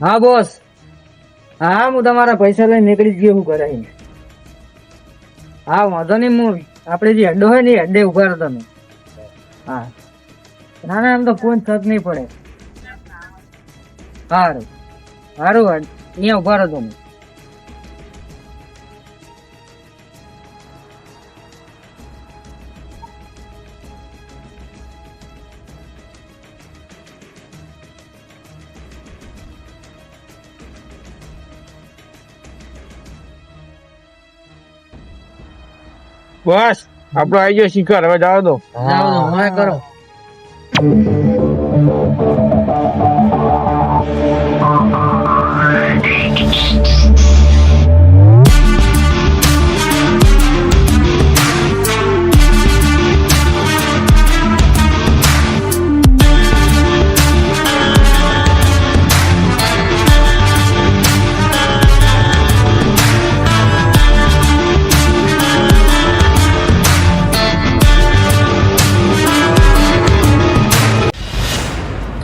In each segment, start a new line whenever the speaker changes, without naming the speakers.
હા, બોસ. હા, હું તમારા પૈસા લઈને નીકળી જ ગયો હું ઘરે હા, વાંધો નહીં, હું આપણે જે હડ્ડો હોય ને એ હડ્ડે ઊભા રહો તમે. હા. ના ના, એમ તો કોઈ થત નહીં પડે. સારું. સારું અહીંયા ઊભા રહો તમે.
બસ આપડો આવી ગયો શિકાર. હવે જાવ દો
જાવ તો, હવે કરો.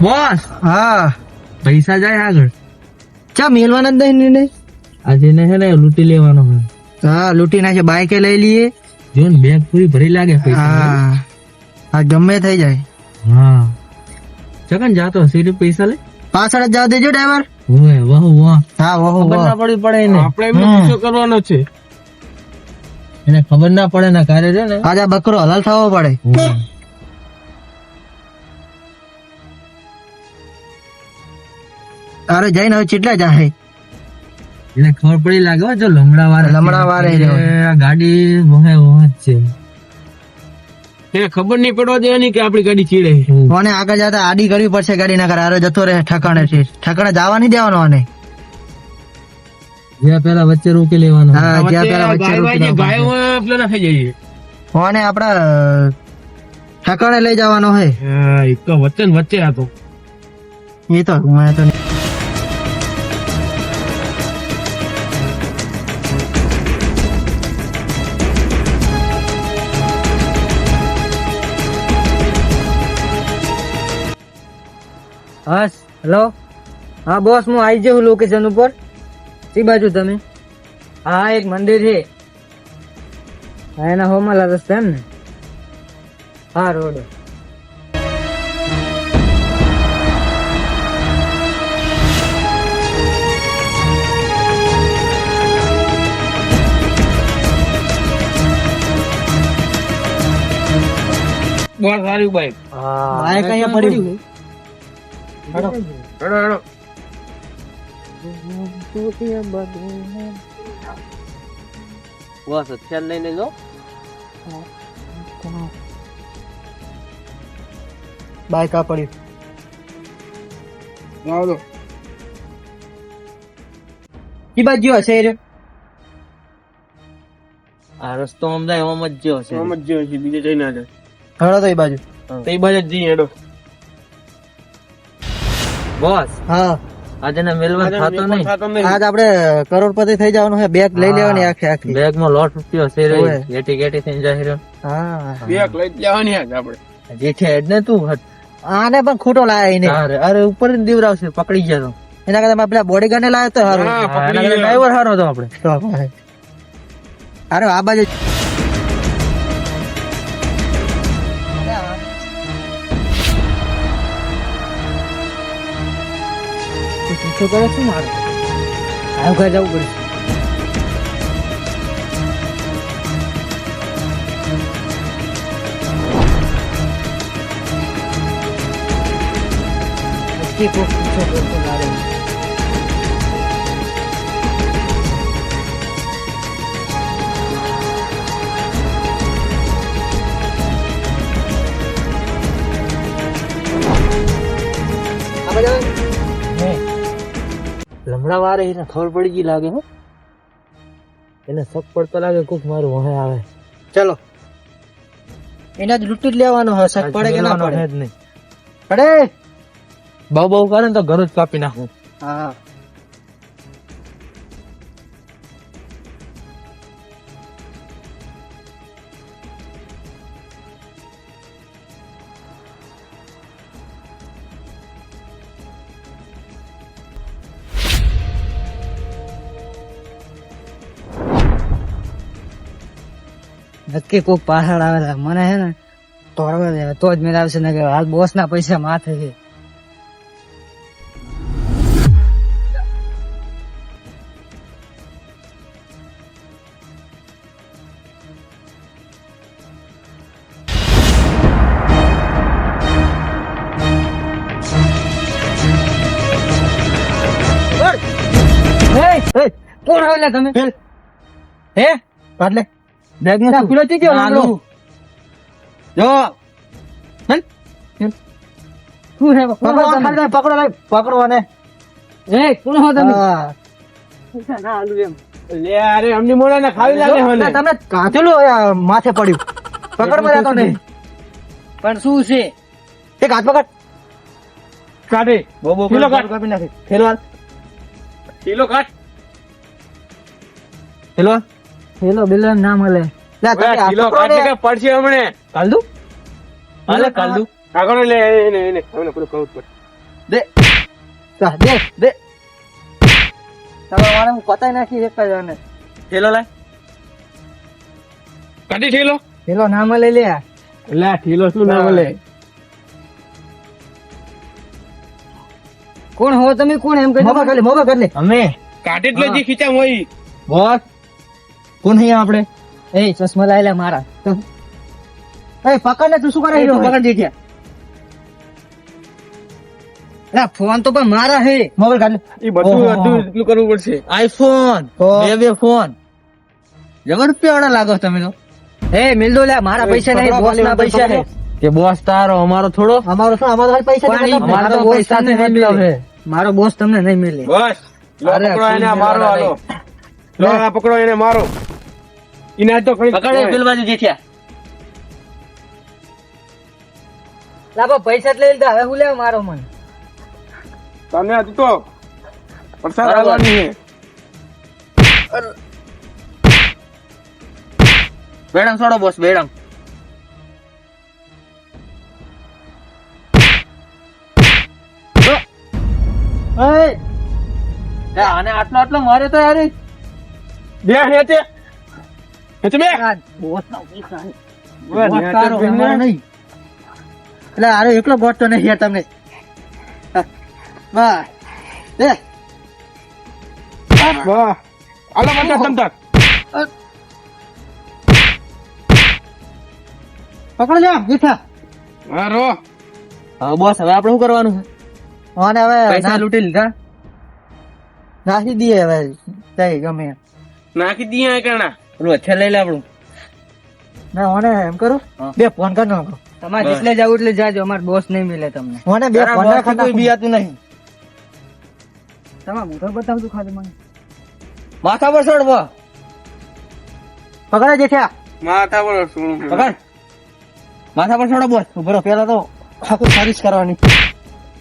બોસ!
હા.
પૈસા જાય આગળ.
ચા મેલવાના જ નહીં ને?
આજે ને છે ને લૂંટી લેવાનો
હા લૂંટી નાખે બાઈકે લઈ લઈએ
જો ને બેગ પૂરી ભરી લાગે પૈસા
હા. ગમે થઈ જાય.
હા. ચકન જાતો સીધી પૈસા લે.
પાછળ જ જાવ દેજો ડ્રાઈવર.
ઓએ વાહ વાહ.
હા વાહ
ખબર ના પડી પડે ને
આપણે એમને ગુસ્સો કરવાનો છે.
એને ખબર ના પડે ને કાર્ય છે ને.
આજે બકરો હલાલ થવો પડે. અરે જઈને હવે ચેટલા જાહે?
એટલે ખબર પડી લાગે જો લમડા વાળા
લમડા વાળા.
છે. આ ગાડી વહે વહે છે.
એને ખબર નહીં પડવા દેવાની કે આપણી ગાડી ચીડે.
કોને આગળ જતા આડી કરવી પડશે ગાડી ના કરે જતો રહે ઠકાણે છે. ઠકાણે જવા નહીં દેવાનો આને.
જ્યાં પેલા વચ્ચે રોકી લેવાનો.
હા જ્યાં પેલા વચ્ચે રોકી લેવાનો.
ગાયો પેલા થઈ જઈએ
કોને આપડા ઠકાણે લઈ જવાનો હે
એક તો વચ્ચે વચ્ચે હતો
એ તો મેં તો હેલો? હા બોસ હું આવી જાઉં લોકેશન ઉપર. સી બાજુ તમે? હા એક મંદિર છે. હા એના હોમાં રસ્તા એમ ને? હા રોડ.
બહુ સારું બાઈક
બાઈક અહીંયા પડ્યું?
હેડો હેડો
બસ અત્યારે લઈને જો
બાઈક આ પડ્યું
દો
ઈ બાજુ હશે એ રહ્યો.
આ રસ્તો અમદાય ઓમ જ જ્યો છે
આમ જ જેવો છે બીજે જઈ ના જાય
હેડો તો એ બાજુ.
તો એ બાજુ જ જઈએ હેડો.
બોસ
હા.
આજે ને મેલવા થતો નહીં.
આજ આપણે કરોડપતિ થઈ જવાનું છે બેગ લઈ લેવાની આખી આખી.
બેગમાં લોટ રૂપિયો છે રે ગેટી ગેટી થઈ જાય રહ્યો.
હા.
બેગ લઈ જ જવાની આજ આપણે.
જેઠે એડ ને તું
આને પણ ખોટો લાયા એને.
તારે અરે ઉપર દીવરાવશે પકડી ગયા
એના કરતા આપણે પેલા બોડી ગાર્ડ લાવ્યો તો હારું.
હા,
તો
પકડી
ડ્રાઈવર હારો હતો આપણે.
અરે આ બાજુ પીછો કરે શું મારો? આવું ઘર જવું પડશે નક્કી કોક પીછો કરતો લાગે
લમડા વારે એને ખબર પડી ગઈ લાગે હો. એને શક પડતો લાગે કોક મારું વહે આવે.
ચલો. એના જ લૂંટી જ લેવાનો હશે શક પડે કે ના પડે?
જ નહીં.
પડે?
બહુ બહુ કરે ને તો ઘર જ કાપી નાખું.
હા. નક્કી કોક પાછળ આવેલા મને હે ને તોડવા દે તો જ મેળ આવશે ને કે હાલ બોસ ના પૈસા માથે છે. કોણ આવેલા તમે? હે?
એટલે
બેગ નો પીલો ચી ગયો. લાકડો?
જો
શું કોણ
પકડો
હો તમે?
ખાલી પકડો લઈ પકડો અને
એ કોણ હો તમે ના આલું એમ
લે અરે અમની મોડા ને ખાવી લાગે
ના,
મને
તમને કાચેલું માથે પડ્યું પકડ મને તો નહીં
પણ શું છે
એક હાથ પકડ
કાઢે
બહુ બહુ
કિલો કાઢ.
કાપી નાખી ખેલવાલ
કિલો કાઢ
ખેલવાલ
પેલો બિલો ના મળે.
લે
પડશે હમણે.
હાલે
એને એને હમણે પેલું કહું પડે.
દે. જા, દે દે. તમે મારે હું પતાઈ નાખી એક જ અને ખેલો લાય.
કાઢી ઠેલો.
પેલો ના મળે લે.
લે ઠેલો શું ના મળે?
કોણ હો તમે? કોણ એમ કહી.
મોબાઈલ લે મોબાઈલ કરી અમે.
કાઢી જ લેજી ખીચા હોય.
બોસ કોણ હૈ આપણે?
એ ચશ્મા લાયેલા મારા.
એ પકડ ને તું શું કરે પકડ દીધ્યા
અલા, ફોન તો પણ મારા હે.
મોબાઈલ કાઢ
એ બધું બધું એટલું કરવું પડશે.
આઈફોન. બે બે ફોન. જબર રૂપિયા લાગો તમે તો.
એ મિલ દો લે મારા પૈસા નહીં બોસ ના પૈસા હે
કે બોસ તારો અમારો થોડો? અમારો શું અમારો પૈસા અમારો
બોસ
પૈસા
તમને નહીં
મતલબ
મિલે. મારો બોસ તમને નહીં મિલે.
બસ.
અરે,
મારો હાલો. લો આ પકડો એને મારો. ઇનાજ તો ખરી
પકડો પેલ બાજુ જેઠિયા
લાબા પૈસા જ લઈ લીધા. હવે હું લેવ મારો મન?
તને હજુ તો
બરાબર.
આવવાની છે.
બેડમ છોડો બોસ બેડમ. આને આટલો આટલો મારે તો યાર
બે નેચે નેચે બે.
એટલે આરો એકલો બોટ તો નહીં તમને. બસ. દે
વાહ આલો બધા તમ તાર.
પકડો લ્યો મીઠા.
હા રો.
હા બોસ હવે આપણે શું કરવાનું છે? અને હવે પૈસા લૂંટી લીધા? નાખી દઈએ હવે. તઈ ગમે. એમ.
નાખી દઈએ કણા.
પેલું હથિયાર લઈ લે આપણું. ના ઓને એમ કરો? બે ફોન કર નાખો
તમારે જેટલે જવું એટલે જાજો અમાર બોસ નહીં મિલે તમને.
ઓને બે ફોન નાખી
કોઈ
બીયાતું નહીં.
તમાર મુઠો બતાવ તું ખાલી મને.
માથા પર ચડવો. પકડે જેઠ્યા.
માથા પર
પકડ. માથા પર ચડો બોસ ઉભરો પેલા તો આખું સર્વિસ કરવાની.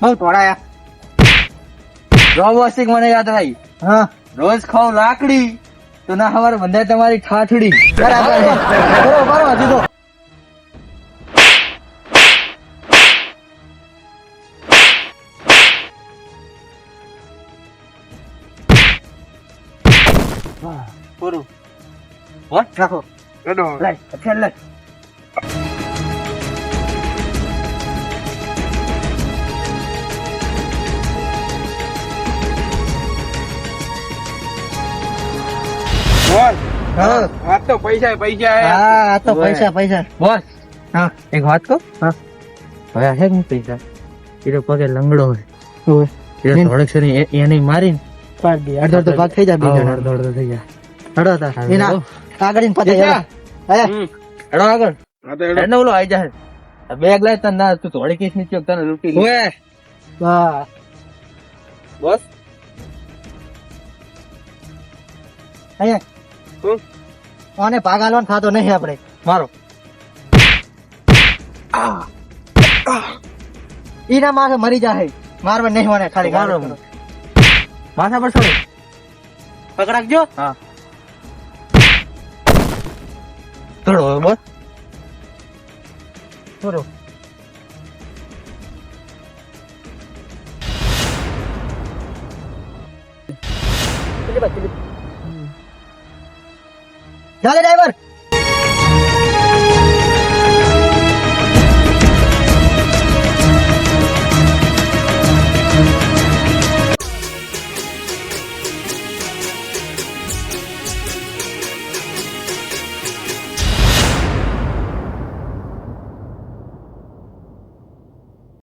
બહુ તોડાયા રોબોસ્ટિક મને યાદ રહી હા. રોજ ખાવ લાકડી. તો ના હવાર બંધાય તમારી ઠાઠડી. બરાબર. બરો બરો હજી તો. પૂરું. વોટ રાખો.
એડો
લઈ અત્યારે લઈ હા.
આ તો પૈસા પૈસા હા.
આ તો પૈસા પૈસા. બોસ. હા એક વાત કહું? હા. હવે હે ને પૈસા. એ તો પગે લંગડો હોય. થોડેક એને અડધો ભાગ થઈ જાય બીજો અડધો અડધો થઈ જાય અડધો તા એના આગળ ને પતે
જેઠા.
અડો આગળ. એને ઓલો આઈ જાય બેગ લાય તને ના તું થોડી કેસ નીચે તને લૂંટી ઓએ હા બોસ. અહીંયા. આને ભાગ આલવાનો થતો નહીં આપણે. મારો. ઈના માથે મરી જાય મારવા નહીં મને ખાલી મારો માથા પર છોડે. પકડાકજો હા. થોડો બસ થોડો ચાલે ડ્રાઈવર